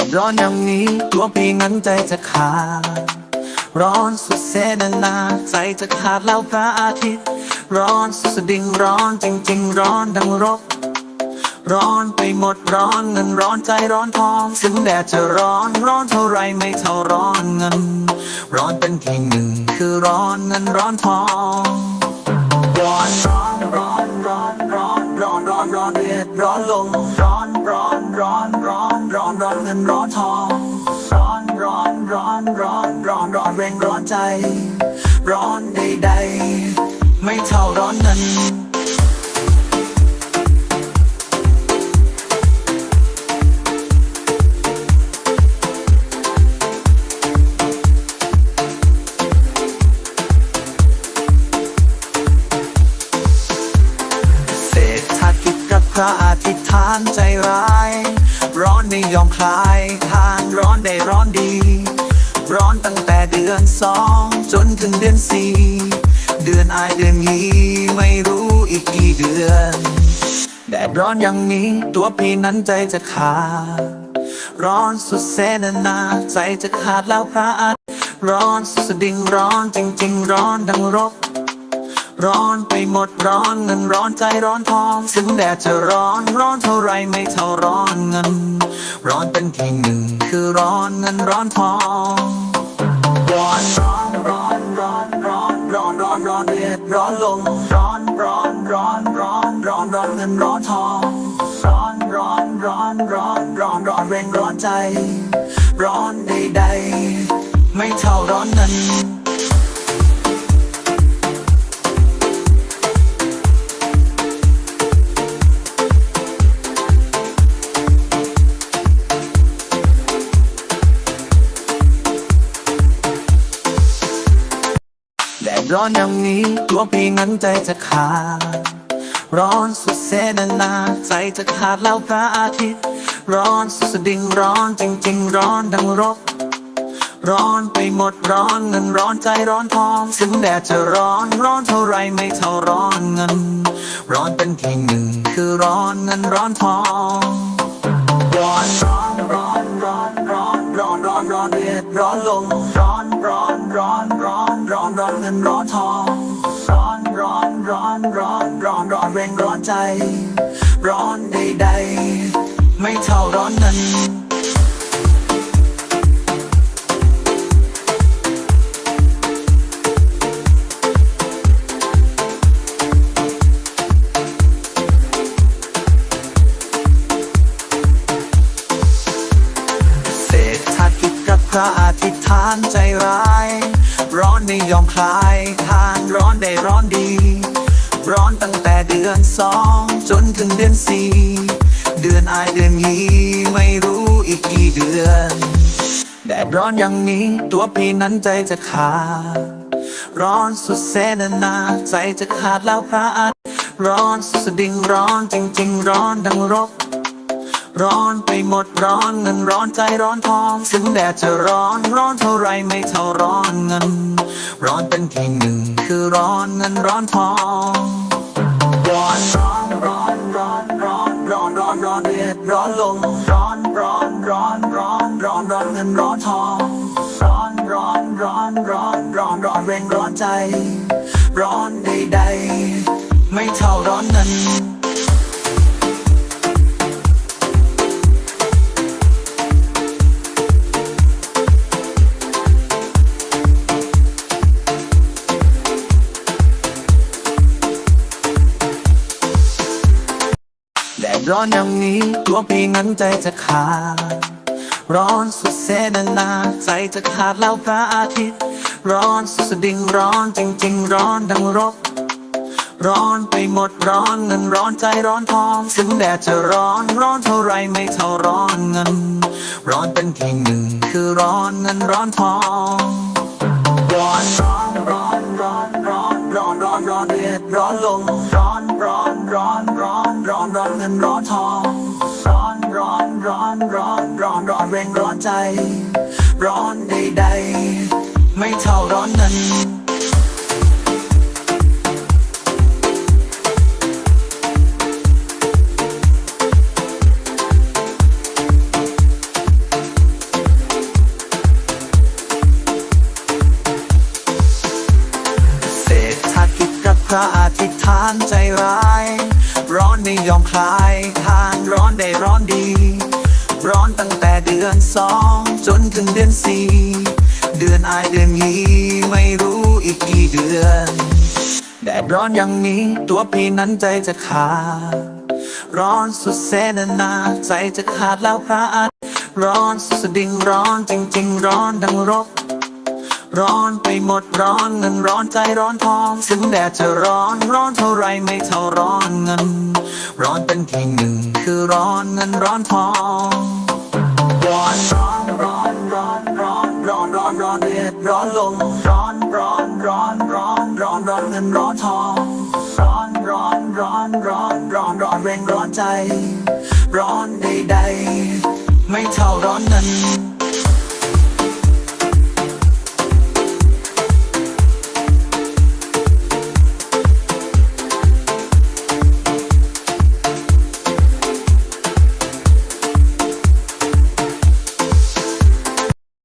ดดร้อนอย่างนี้ตัวปีงั้นใจจะขาด ร้อนสุดเซนนาใจจะขาดแล้วพระอาทิตย์ ร้อนสุดดิ่งร้อนจริง ๆ ร้อนดังรบ ร้อนไปหมดร้อนเงินร้อนใจร้อนทองถึงแดดจะร้อนร้อนเท่าไรไม่เท่าร้อนเงิน ร้อนเป็นที่หนึ่งคือร้อนเงินร้อนทองร้อนร้อนร้อนร้อนร้อนร้อนร้อนเดือดร้อนลง งินร้อนทอง ร้อนร้อนร้อนร้อนร้อนร้อนแรงร้อนใจ ร้อนใดๆ ไม่เท่าร้อนเงินเศรษฐกิจกับพระอาทิตย์ทานใจร้าย ไม่ยอมคลาย ทานร้อนได้ร้อนดี ร้อนตั้งแต่เดือนสองจนถึงเดือนสี่เดือนอายเดือนยีไม่รู้อีกกี่เดือนแดดร้อนอย่างนี้ตัวพี่นั้นใจจะขาด ร้อนสุดเสนานาใจจะขาดแล้วพระอาทิตย์ร้อนสุดสดิ่งร้อนจริง ๆ ร้อนดังรบ ร้อนไปหมดร้อนเงินร้อนใจร้อนทอง ถึงแดดจะร้อนร้อนเท่าไรไม่เท่าร้อนเงิน ร้อนเป็นเพียงหนึ่งคือร้อนเงินร้อนทองร้อนร้อนร้อนร้อนร้อนร้อนร้อนร้อนเดร้อนลงร้อนร้อนร้อนร้อนร้อนร้อนเงินร้อนทองร้อนร้อนร้อนร้อนร้อนร้อนแรงร้อนใจ ร้อนใดๆไม่เท่าร้อนเงิน ร้อนอย่างนี้ตัวพี่นั้นใจจะขาด ร้อนสุดเสนานาใจจะขาดแล้วพระอาทิตย์ ร้อนสุดสดิ่งร้อนจริง ๆ ร้อนดังรบ ร้อนไปหมดร้อนเงินร้อนใจร้อนทองถึงแดดจะร้อนร้อนเท่าไรไม่เท่าร้อนเงิน ร้อนเป็นเพียงหนึ่งคือร้อนเงินร้อนทองร้อนร้อนร้อนร้อนร้อนร้อนร้อนร้อนเดือดร้อนลงร้อนร้อนร้อนร้อน ร้อนร้อนเงินร้อนทอง ร้อนร้อนร้อนร้อนร้อนร้อนแรงร้อนใจ ร้อนใดๆ ไม่เท่าร้อนเงินเศรษฐกิจกับพระอาทิตย์ทานใจร้าย ร้อนไม่ยอมคลายทานร้อนได้ร้อนดี ร้อนตั้งแต่เดือนสองจนถึงเดือนสี่เดือนอายเดือนยีไม่รู้อีกกี่เดือนแดดร้อนอย่างนี้ตัวพี่นั้นใจจะขาดร้อนสุดเสนานาใจจะขาดแล้วพระอาทิตย์ร้อนสุดสดิ่งร้อนจริง ๆ ร้อนดังรบ ร้อนไปหมดร้อนเงินร้อนใจร้อนทองถึงแดดจะร้อนร้อนเท่าไรไม่เท่าร้อนเงิน ร้อนเป็นเพียงหนึ่งคือร้อนเงินร้อนทองร้อนร้อนร้อนร้อนร้อนร้อนร้อนร้อนเดือดร้อนลงร้อนร้อนร้อนร้อนร้อนร้อนเงินร้อนทองร้อนร้อนร้อนร้อนร้อนร้อนแรงร้อนใจ ร้อนใดๆไม่เท่าร้อนเงิน ร้อนอย่างนี้ตัวพี่นั้นใจจะขาด ร้อนสุดเสนานาใจจะขาดแล้วพระอาทิตย์ ร้อนสุดสดิ่งร้อนจริง ๆ ร้อนดังรบ ร้อนไปหมดร้อนเงินร้อนใจร้อนทองถึงแดดจะร้อนร้อนเท่าไรไม่เท่าร้อนเงิน ร้อนเป็นเพียงหนึ่งคือร้อนเงินร้อนทองร้อนร้อนร้อนร้อนร้อนร้อนร้อนร้อนเดือดร้อนลงร้อนร้อนร้อน ร้อนร้อนเงินร้อนทอง ร้อนร้อนร้อนร้อนร้อนร้อนเร่งร้อนใจ ร้อนใดๆไม่เท่าร้อนนั้นเศรษฐกินพระอธิษฐานใจร้าย ร้อนไม่ยอมคลาย ทางร้อนได้ร้อนดี ร้อนตั้งแต่เดือนสองจนถึงเดือนสี่เดือนอายเดือนนี้ไม่รู้อีกกี่เดือนแดดร้อนอย่างนี้ตัวพี่นั้นใจจะขาดร้อนสุดแสนนาใจจะขาดแล้วพระอาทิตย์ร้อนสุดสดิ่งร้อนจริง ๆ ร้อนดังรก ร้อนไปหมดร้อนเงินร้อนใจร้อนทองถึงแดดจะร้อนร้อนเท่าไรไม่เท่าร้อนเงิน ร้อนเป็นที่หนึ่งคือร้อนเงินร้อนทองร้อนร้อนร้อนร้อนร้อนร้อนร้อนร้อนเดือดร้อนลมร้อนร้อนร้อนร้อนร้อนร้อนเงินร้อนทองร้อนร้อนร้อนร้อนร้อนร้อนแรงร้อนใจ ร้อนใดๆไม่เท่าร้อนเงิน